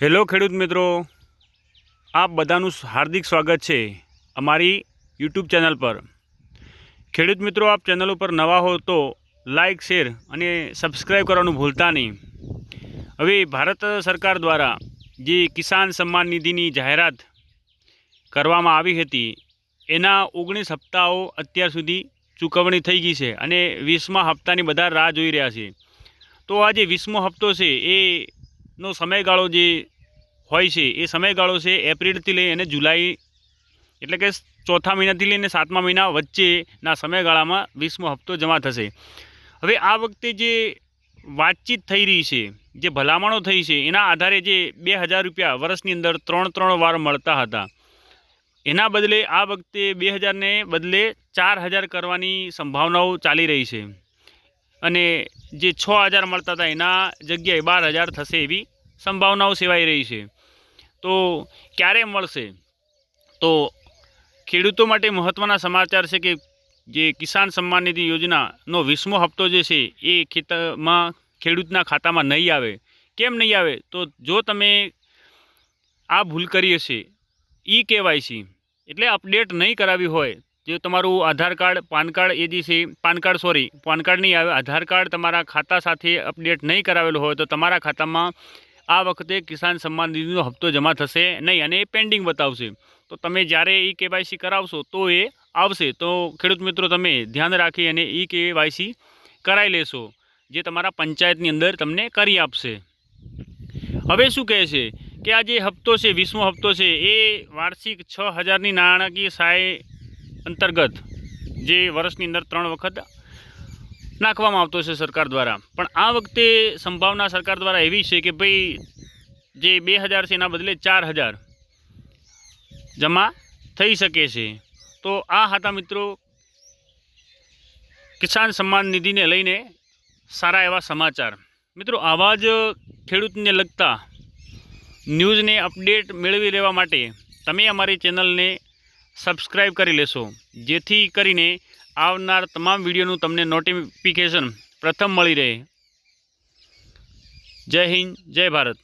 Hello ખેડૂત મિત્રો. આપ બધાનું હાર્દિક સ્વાગત છે અમારી યુટ્યુબ ચેનલ પર. ખેડૂત મિત્રો, આપ ચેનલ ઉપર નવા હો તો લાઇક શેર અને સબસ્ક્રાઈબ કરવાનું ભૂલતા નહીં. હવે ભારત સરકાર દ્વારા જે કિસાન સન્માન નિધિની જાહેરાત કરવામાં આવી હતી, એના ઓગણીસ હપ્તાઓ અત્યાર સુધી ચૂકવણી થઈ ગઈ છે અને વીસમા હપ્તાની બધા રાહ જોઈ રહ્યા છે. તો આ જે વીસમો હપ્તો છે, એ નો સમયગાળો જે હોય છે, એ સમયગાળો છે એપ્રિલથી લઈ અને જુલાઈ, એટલે કે ચોથા મહિનાથી લઈને સાતમા મહિના વચ્ચેના સમયગાળામાં વીસમો હપ્તો જમા થશે. હવે આ વખતે જે વાતચીત થઈ રહી છે, જે ભલામણો થઈ છે, એના આધારે જે બે હજાર રૂપિયા વર્ષની અંદર ત્રણ ત્રણ વાર મળતા હતા. એના બદલે આ વખતે બે હજારને બદલે ચાર હજાર કરવાની સંભાવનાઓ ચાલી રહી છે. અને જે છ હજાર મળતા હતા, એના જગ્યાએ બાર હજાર થશે એવી સંભાવનાઓ સેવાઈ રહી છે. તો ક્યારે મળશે? તો ખેડૂતો માટે મહત્ત્વના સમાચાર છે કે જે કિસાન સન્માન નિધિ યોજનાનો વીસમો હપ્તો જે છે, એ ખેતરમાં ખેડૂતના ખાતામાં નહીં આવે. કેમ નહીં આવે? તો જો તમે આ ભૂલ કરી હશે, ઈ કેવાયસી. એટલે અપડેટ નહીં કરાવી હોય જે તમારું આધાર કાર્ડ, પાન કાર્ડ, એ છે PAN card, sorry, PAN card નહીં આવે, આધાર કાર્ડ તમારા ખાતા સાથે અપડેટ નહીં કરાવેલું હોય તો તમારા ખાતામાં આ વખતે કિસાન સન્માન નિધિનો હપ્તો જમા થશે નહીં અને એ પેન્ડિંગ બતાવશે. તો તમે જ્યારે ઈ કેવાયસી કરાવશો તો એ આવશે. તો ખેડૂત મિત્રો, તમે ધ્યાન રાખી અને ઈ કેવાયસી કરાવી લેશો, જે તમારા પંચાયતની અંદર તમને કરી આપશે. હવે શું કહે છે કે આ જે હપ્તો છે, વીસમો હપ્તો છે, એ વાર્ષિક છ હજારની નાણાકીય સહાય અંતર્ગત જે વર્ષની અંદર ત્રણ વખત નાખવામાં આવતો છે સરકાર દ્વારા. પણ આ વખતે સંભાવના સરકાર દ્વારા એવી છે કે ભાઈ જે બે હજાર છે એના બદલે ચાર હજાર જમા થઈ શકે છે. તો આ હતા મિત્રો કિસાન સન્માન નિધિને લઈને સારા એવા સમાચાર. મિત્રો આવા જ ખેડૂતને લગતા ન્યૂઝને અપડેટ મેળવી લેવા માટે તમે અમારી ચેનલને સબસ્ક્રાઈબ કરી લેશો. જેથી કરીને આવનાર તમામ વિડીયોનું તમને નોટિફિકેશન પ્રથમ મળી રહે. જય હિન્દ, જય ભારત.